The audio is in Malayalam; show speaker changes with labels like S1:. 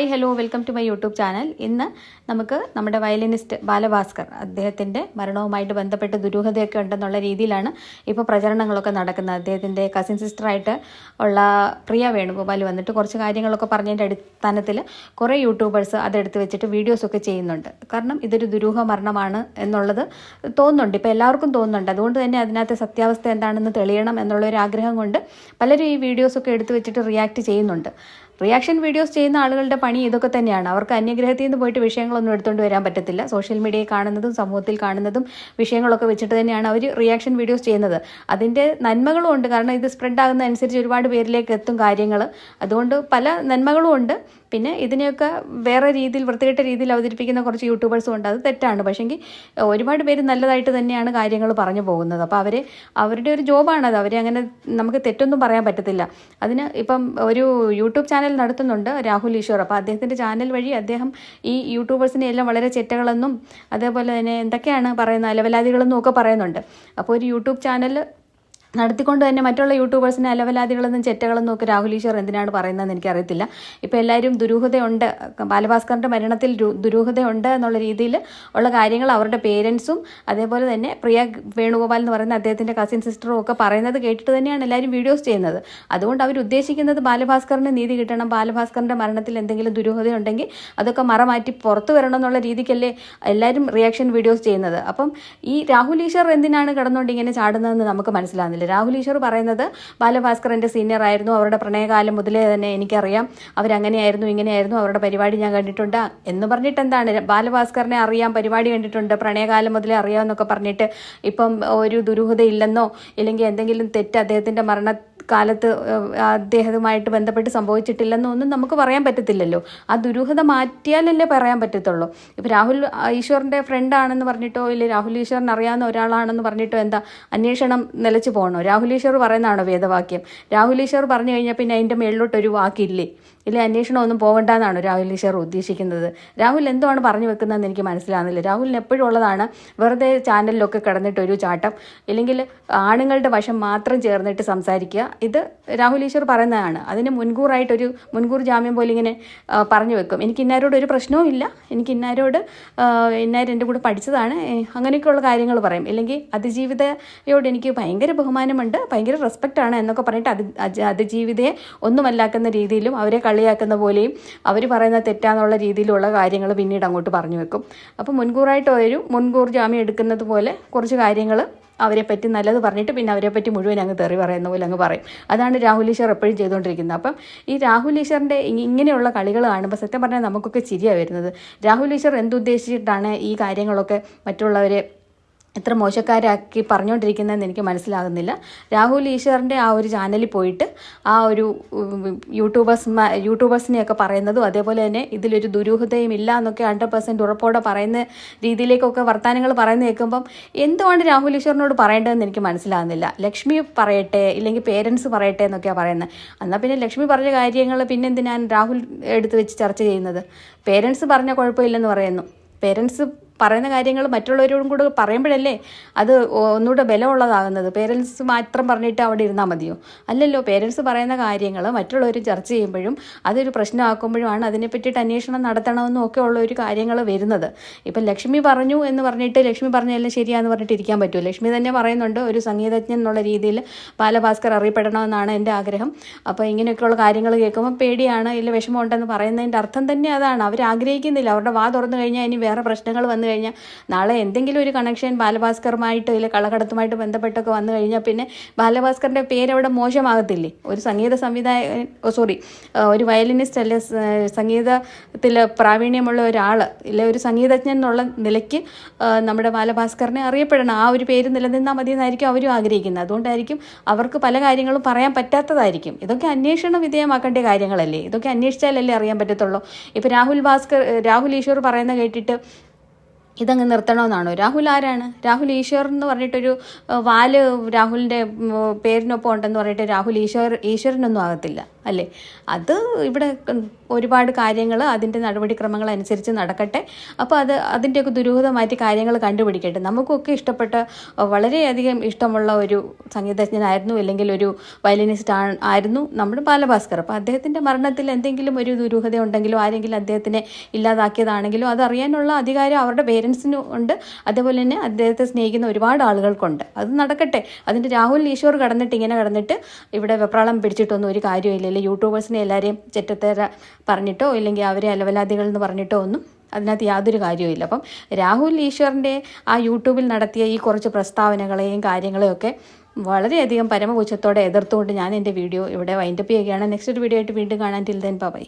S1: Hi hello welcome to my YouTube channel ഇന്ന് നമുക്ക് നമ്മുടെ വയലിനിസ്റ്റ് ബാലഭാസ്കർ അദ്ദേഹത്തിന്റെ മരണവുമായിട്ട് ബന്ധപ്പെട്ട് ദുരൂഹതയൊക്കെ ഉണ്ടെന്നുള്ള രീതിയിലാണ് ഇപ്പോൾ പ്രചരണങ്ങളൊക്കെ നടക്കുന്നത്. അദ്ദേഹത്തിന്റെ കസിൻ സിസ്റ്ററായിട്ട് ഉള്ള പ്രിയ വേണുഗോപാൽ വന്നിട്ട് കുറച്ച് കാര്യങ്ങളൊക്കെ പറഞ്ഞതിന്റെ അടിസ്ഥാനത്തിൽ കുറേ യൂട്യൂബേഴ്സ് അതെടുത്ത് വെച്ചിട്ട് വീഡിയോസൊക്കെ ചെയ്യുന്നുണ്ട്. കാരണം ഇതൊരു ദുരൂഹ മരണമാണ് എന്നുള്ളത് തോന്നുന്നുണ്ട്. ഇപ്പോൾ എല്ലാവർക്കും തോന്നുന്നുണ്ട്. അതുകൊണ്ട് തന്നെ അതിനകത്തെ സത്യാവസ്ഥ എന്താണെന്ന് തെളിയണം എന്നുള്ള ഒരു ആഗ്രഹം കൊണ്ട് പലരും ഈ വീഡിയോസൊക്കെ എടുത്ത് വെച്ചിട്ട് റിയാക്ട് ചെയ്യുന്നുണ്ട്. റിയാക്ഷൻ വീഡിയോസ് ചെയ്യുന്ന ആളുകളുടെ പണി ഇതൊക്കെ തന്നെയാണ്. അവർക്ക് അന്യഗ്രഹത്തിൽ നിന്ന് പോയിട്ട് വിഷയങ്ങളൊന്നും എടുത്തുകൊണ്ട് വരാൻ പറ്റത്തില്ല. സോഷ്യൽ മീഡിയയിൽ കാണുന്നതും സമൂഹത്തിൽ കാണുന്നതും വിഷയങ്ങളൊക്കെ വെച്ചിട്ട് തന്നെയാണ് അവർ റിയാക്ഷൻ വീഡിയോസ് ചെയ്യുന്നത്. അതിന്റെ നന്മകളും ഉണ്ട്. കാരണം ഇത് സ്പ്രെഡ് ആകുന്ന അനുസരിച്ച് ഒരുപാട് പേരിലേക്ക് എത്തും കാര്യങ്ങൾ അതുകൊണ്ട് പല നന്മകളും ഉണ്ട്. പിന്നെ ഇതിനെയൊക്കെ വേറെ രീതിയിൽ വൃത്തികെട്ട രീതിയിൽ അവതരിപ്പിക്കുന്ന കുറച്ച് യൂട്യൂബേഴ്സും ഉണ്ട്. അത് തെറ്റാണ്. പക്ഷേങ്കിൽ ഒരുപാട് പേര് നല്ലതായിട്ട് തന്നെയാണ് കാര്യങ്ങൾ പറഞ്ഞു പോകുന്നത്. അപ്പോൾ അവർ അവരുടെ ഒരു ജോബാണത് അവരെ അങ്ങനെ നമുക്ക് തെറ്റൊന്നും പറയാൻ പറ്റത്തില്ല. അതിന് ഇപ്പം ഒരു യൂട്യൂബ് ചാനൽ നടത്തുന്നുണ്ട് രാഹുൽ ഈശ്വർ. അപ്പോൾ അദ്ദേഹത്തിന്റെ ചാനൽ വഴി അദ്ദേഹം ഈ യൂട്യൂബേഴ്സിനെ എല്ലാം വളരെ ചെറ്റകളെന്നും അതേപോലെ തന്നെ എന്തൊക്കെയാണ് പറയുന്ന അലവലാദികളെന്നും ഒക്കെ പറയുന്നുണ്ട്. അപ്പോൾ ഒരു യൂട്യൂബ് ചാനൽ നടത്തിക്കൊണ്ട് തന്നെ മറ്റുള്ള യൂട്യൂബേഴ്സിനെ അലവലാദികളെന്നും ചെറ്റകളെന്നും ഒക്കെ രാഹുൽ ഈശ്വർ എന്തിനാണ് പറയുന്നതെന്ന് എനിക്കറിയത്തില്ല. ഇപ്പോൾ എല്ലാവരും ദുരൂഹതയുണ്ട്. ബാലഭാസ്കറിന്റെ മരണത്തിൽ ദുരൂഹതയുണ്ട് എന്നുള്ള രീതിയിൽ ഉള്ള കാര്യങ്ങൾ അവരുടെ പേരൻസും അതേപോലെ തന്നെ പ്രിയ വേണുഗോപാൽ എന്ന് പറയുന്ന അദ്ദേഹത്തിന്റെ കസിൻ സിസ്റ്ററും ഒക്കെ പറയുന്നത് കേട്ടിട്ട് തന്നെയാണ് എല്ലാവരും വീഡിയോസ് ചെയ്യുന്നത്. അതുകൊണ്ട് അവർ ഉദ്ദേശിക്കുന്നത് ബാലഭാസ്കറിന് നീതി കിട്ടണം. ബാലഭാസ്കറിന്റെ മരണത്തിൽ എന്തെങ്കിലും ദുരൂഹതയുണ്ടെങ്കിൽ അതൊക്കെ മറമാറ്റി പുറത്തു വരണം എന്നുള്ള രീതിക്കല്ലേ എല്ലാവരും റിയാക്ഷൻ വീഡിയോസ് ചെയ്യുന്നത്. അപ്പം ഈ രാഹുൽ ഈശ്വർ എന്തിനാണ് കിടന്നുകൊണ്ട് ഇങ്ങനെ ചാടുന്നതെന്ന് നമുക്ക് മനസ്സിലാകുന്നില്ല രാഹുൽ ഈശ്വർ പറയുന്നത് ബാലഭാസ്കറിന്റെ സീനിയർ ആയിരുന്നു. അവരുടെ പ്രണയകാലം മുതലേ തന്നെ എനിക്കറിയാം. അവരങ്ങനെയായിരുന്നു ഇങ്ങനെയായിരുന്നു. അവരുടെ പരിപാടി ഞാൻ കണ്ടിട്ടുണ്ട്. എന്ന് പറഞ്ഞിട്ട് എന്താണ്? ബാലഭാസ്കറിനെ അറിയാം പരിപാടി കണ്ടിട്ടുണ്ട്. പ്രണയകാലം മുതലേ അറിയാമെന്നൊക്കെ പറഞ്ഞിട്ട് ഇപ്പം ഒരു ദുരൂഹത ഇല്ലെന്നോ ഇല്ലെങ്കിൽ എന്തെങ്കിലും തെറ്റ് അദ്ദേഹത്തിന്റെ മരണ കാലത്ത് അദ്ദേഹവുമായിട്ട് ബന്ധപ്പെട്ട് സംഭവിച്ചിട്ടില്ലെന്നോ ഒന്നും നമുക്ക് പറയാൻ പറ്റത്തില്ലല്ലോ. ആ ദുരൂഹത മാറ്റിയാലല്ലേ പറയാൻ പറ്റത്തുള്ളൂ. ഇപ്പോൾ രാഹുൽ ഈശ്വറിന്റെ ഫ്രണ്ടാണെന്ന് പറഞ്ഞിട്ടോ ഇല്ല രാഹുൽ ഈശ്വറിന് അറിയാവുന്ന ഒരാളാണെന്ന് പറഞ്ഞിട്ടോ എന്താ അന്വേഷണം നിലച്ചു പോകണോ രാഹുൽ ഈശ്വർ പറയുന്നതാണോ വേദവാക്യം? രാഹുൽ ഈശ്വർ പറഞ്ഞു കഴിഞ്ഞാൽ പിന്നെ അതിന്റെ മേളിലോട്ടൊരു വാക്കില്ലേ? ഇല്ല അന്വേഷണം ഒന്നും പോകണ്ടെന്നാണ് രാഹുൽ ഈശ്വർ ഉദ്ദേശിക്കുന്നത്. രാഹുൽ എന്തുവാണ് പറഞ്ഞു വെക്കുന്നതെന്ന് എനിക്ക് മനസ്സിലാകുന്നില്ല രാഹുലിന് എപ്പോഴും ഉള്ളതാണ് വെറുതെ ചാനലിലൊക്കെ കിടന്നിട്ട് ഒരു ചാട്ടം. ഇല്ലെങ്കിൽ ആണുങ്ങളുടെ വശം മാത്രം ചേർന്നിട്ട് സംസാരിക്കുക. ഇത് രാഹുൽ ഈശ്വർ പറയുന്നതാണ്. അതിന് മുൻകൂറായിട്ടൊരു മുൻകൂർ ജാമ്യം പോലെ ഇങ്ങനെ പറഞ്ഞു വെക്കും. എനിക്ക് ഇന്നാരോട് ഒരു പ്രശ്നവും ഇല്ല. എനിക്ക് ഇന്നാരോട് ഇന്നാർ എന്റെ കൂടെ പഠിച്ചതാണ്. അങ്ങനെയൊക്കെയുള്ള കാര്യങ്ങൾ പറയും. ഇല്ലെങ്കിൽ അതിജീവിതയോട് എനിക്ക് ഭയങ്കര ബഹുമാനമുണ്ട്. ഭയങ്കര റെസ്പെക്റ്റ് ആണ് എന്നൊക്കെ പറഞ്ഞിട്ട് അതി അതിജീവിതയെ ഒന്നുമല്ലാക്കുന്ന രീതിയിലും അവരെ കളിയാക്കുന്ന പോലെയും അവർ പറയുന്ന തെറ്റാന്നുള്ള രീതിയിലുള്ള കാര്യങ്ങൾ പിന്നീട് അങ്ങോട്ട് പറഞ്ഞു വെക്കും. അപ്പോൾ മുൻകൂറായിട്ട് ഒരു മുൻകൂർ ജാമ്യം എടുക്കുന്നത് പോലെ കുറച്ച് കാര്യങ്ങൾ അവരെ പറ്റി നല്ലത് പറഞ്ഞിട്ട് പിന്നെ അവരെ പറ്റി മുഴുവൻ അങ്ങ് തെറി പറയുന്ന പോലെ അങ്ങ് പറയും. അതാണ് രാഹുൽ ഈശ്വർ എപ്പോഴും ചെയ്തുകൊണ്ടിരിക്കുന്നത്. അപ്പം ഈ രാഹുൽ ഈശ്വറിന്റെ ഇങ്ങനെയുള്ള കളികൾ കാണുമ്പോൾ സത്യം പറഞ്ഞാൽ നമുക്കൊക്കെ ചിരിയാണ് വരുന്നത്. രാഹുൽ ഈശ്വർ എന്തുദ്ദേശിച്ചിട്ടാണ് ഈ കാര്യങ്ങളൊക്കെ മറ്റുള്ളവരെ എത്ര മോശക്കാരാക്കി പറഞ്ഞുകൊണ്ടിരിക്കുന്നതെന്ന് എനിക്ക് മനസ്സിലാകുന്നില്ല. രാഹുൽ ഈശ്വറിന്റെ ആ ഒരു ചാനലിൽ പോയിട്ട് ആ ഒരു യൂട്യൂബേഴ്സ് യൂട്യൂബേഴ്സിനെയൊക്കെ പറയുന്നതും അതേപോലെ തന്നെ ഇതിലൊരു ദുരൂഹതയും ഇല്ല എന്നൊക്കെ ഹൺഡ്രഡ് പെർസെന്റ് ഉറപ്പോടെ പറയുന്ന രീതിയിലേക്കൊക്കെ വർത്തമാനങ്ങൾ പറയുന്ന കേൾക്കുമ്പം എന്തുകൊണ്ട് രാഹുൽ ഈശ്വറിനോട് പറയേണ്ടതെന്ന് എനിക്ക് മനസ്സിലാകുന്നില്ല. ലക്ഷ്മി പറയട്ടെ ഇല്ലെങ്കിൽ പേരൻസ് പറയട്ടെ എന്നൊക്കെയാണ് പറയുന്നത്. എന്നാൽ പിന്നെ ലക്ഷ്മി പറഞ്ഞ കാര്യങ്ങൾ പിന്നെ എന്തിനാണ് രാഹുൽ എടുത്ത് വെച്ച് ചർച്ച ചെയ്യുന്നത്? പേരൻസ് പറഞ്ഞ കുഴപ്പമില്ലെന്ന് പറയുന്നു. പേരൻസ് പറയുന്ന കാര്യങ്ങൾ മറ്റുള്ളവരോടും കൂടെ പറയുമ്പോഴല്ലേ അത് ഒന്നുകൂടെ ബലമുള്ളതാകുന്നത്. പേരൻസ് മാത്രം പറഞ്ഞിട്ട് അവിടെ ഇരുന്നാൽ മതിയോ? അല്ലല്ലോ പേരൻസ് പറയുന്ന കാര്യങ്ങൾ മറ്റുള്ളവർ ചർച്ച ചെയ്യുമ്പോഴും അതൊരു പ്രശ്നമാക്കുമ്പോഴുമാണ് അതിനെ പറ്റിയിട്ട് അന്വേഷണം നടത്തണമെന്നും ഒക്കെ ഉള്ള ഒരു കാര്യങ്ങൾ വരുന്നത്. ഇപ്പം ലക്ഷ്മി പറഞ്ഞു എന്ന് പറഞ്ഞിട്ട് ലക്ഷ്മി പറഞ്ഞതെല്ലാം ശരിയാന്ന് പറഞ്ഞിട്ട് ഇരിക്കാൻ പറ്റുമോ? ലക്ഷ്മി തന്നെ പറയുന്നുണ്ട് ഒരു സംഗീതജ്ഞൻ എന്നുള്ള രീതിയിൽ ബാലഭാസ്കർ അറിയപ്പെടണമെന്നാണ് എന്റെ ആഗ്രഹം. അപ്പോൾ ഇങ്ങനെയൊക്കെയുള്ള കാര്യങ്ങൾ കേൾക്കുമ്പോൾ പേടിയാണ് ഇല്ല വിഷമമുണ്ടെന്ന് പറയുന്നതിന്റെ അർത്ഥം തന്നെ അതാണ്. അവർ ആഗ്രഹിക്കുന്നില്ല അവരുടെ വാ തുറന്നു കഴിഞ്ഞാൽ ഇനി വേറെ പ്രശ്നങ്ങൾ വന്നു കഴിഞ്ഞാൽ നാളെ എന്തെങ്കിലും ഒരു കണക്ഷൻ ബാലഭാസ്കറുമായിട്ട് ഇല്ല കളകടത്തുമായിട്ട് ബന്ധപ്പെട്ടൊക്കെ വന്നു കഴിഞ്ഞാൽ പിന്നെ ബാലഭാസ്കറിന്റെ പേര് അവിടെ മോശമാകത്തില്ലേ? ഒരു സംഗീത സംവിധായകൻ സോറി ഒരു വയലിനിസ്റ്റ് അല്ലെ സംഗീതത്തിൽ പ്രാവീണ്യമുള്ള ഒരാൾ ഇല്ല ഒരു സംഗീതജ്ഞൻ എന്നുള്ള നിലയ്ക്ക് നമ്മുടെ ബാലഭാസ്കറിനെ അറിയപ്പെടണം. ആ ഒരു പേര് നിലനിന്നാൽ മതി എന്നായിരിക്കും അവരും ആഗ്രഹിക്കുന്നത്. അതുകൊണ്ടായിരിക്കും അവർക്ക് പല കാര്യങ്ങളും പറയാൻ പറ്റാത്തതായിരിക്കും. ഇതൊക്കെ അന്വേഷണ വിധേയമാക്കേണ്ട കാര്യങ്ങളല്ലേ? ഇതൊക്കെ അന്വേഷിച്ചാലല്ലേ അറിയാൻ പറ്റത്തുള്ളൂ. ഇപ്പോൾ രാഹുൽ ഭാസ്കർ രാഹുൽ ഈശ്വർ പറയുന്ന കേട്ടിട്ട് ഇതങ്ങ് നിർത്തണമെന്നാണോ? രാഹുൽ ആരാണ്? രാഹുൽ ഈശ്വർ എന്ന് പറഞ്ഞിട്ടൊരു വാൽ രാഹുലിന്റെ പേരിനൊപ്പം ഉണ്ടെന്ന് പറഞ്ഞിട്ട് രാഹുൽ ഈശ്വർ ഈശ്വരനൊന്നും ആകത്തില്ല അല്ലേ? അത് ഇവിടെ ഒരുപാട് കാര്യങ്ങൾ അതിന്റെ നടപടിക്രമങ്ങൾ അനുസരിച്ച് നടക്കട്ടെ. അപ്പോൾ അത് അതിന്റെയൊക്കെ ദുരൂഹത മാറ്റി കാര്യങ്ങൾ കണ്ടുപിടിക്കട്ടെ. നമുക്കൊക്കെ ഇഷ്ടപ്പെട്ട വളരെയധികം ഇഷ്ടമുള്ള ഒരു സംഗീതജ്ഞനായിരുന്നു അല്ലെങ്കിൽ ഒരു വയലിനിസ്റ്റ് ആയിരുന്നു നമ്മുടെ ബാലഭാസ്കർ. അപ്പോൾ അദ്ദേഹത്തിന്റെ മരണത്തിൽ എന്തെങ്കിലും ഒരു ദുരൂഹത ഉണ്ടെങ്കിലോ ആരെങ്കിലും അദ്ദേഹത്തിനെ ഇല്ലാതാക്കിയതാണെങ്കിലോ അതറിയാനുള്ള അധികാരം അവരുടെ പേരൻസിനും ഉണ്ട്. അതേപോലെ തന്നെ അദ്ദേഹത്തെ സ്നേഹിക്കുന്ന ഒരുപാട് ആളുകൾക്കുണ്ട്. അത് നടക്കട്ടെ. അതിന്റെ രാഹുൽ ഈശ്വർ കടന്നിട്ട് ഇങ്ങനെ കടന്നിട്ട് ഇവിടെ വെപ്രാളം പിടിച്ചിട്ടൊന്നും ഒരു കാര്യമില്ലല്ലോ യൂട്യൂബേഴ്സിനെ എല്ലാവരെയും ചെറ്റത്തേര പറഞ്ഞിട്ടോ ഇല്ലെങ്കിൽ അവരെ അലവലാദികൾ എന്ന് പറഞ്ഞിട്ടോ ഒന്നും അതിനകത്ത് യാതൊരു കാര്യവുമില്ല അപ്പം രാഹുൽ ഈശ്വറിന്റെ ആ യൂട്യൂബിൽ നടത്തിയ ഈ കുറച്ച് പ്രസ്താവനകളെയും കാര്യങ്ങളെയും ഒക്കെ വളരെയധികം പരമപുച്ഛത്തോടെ എതിർത്തുകൊണ്ട് ഞാൻ എന്റെ വീഡിയോ ഇവിടെ വൈൻഡപ്പ് ചെയ്യുകയാണ്. നെക്സ്റ്റ് ഒരു വീഡിയോ ആയിട്ട് വീണ്ടും കാണാൻ ടിൽ ദെൻ ബൈ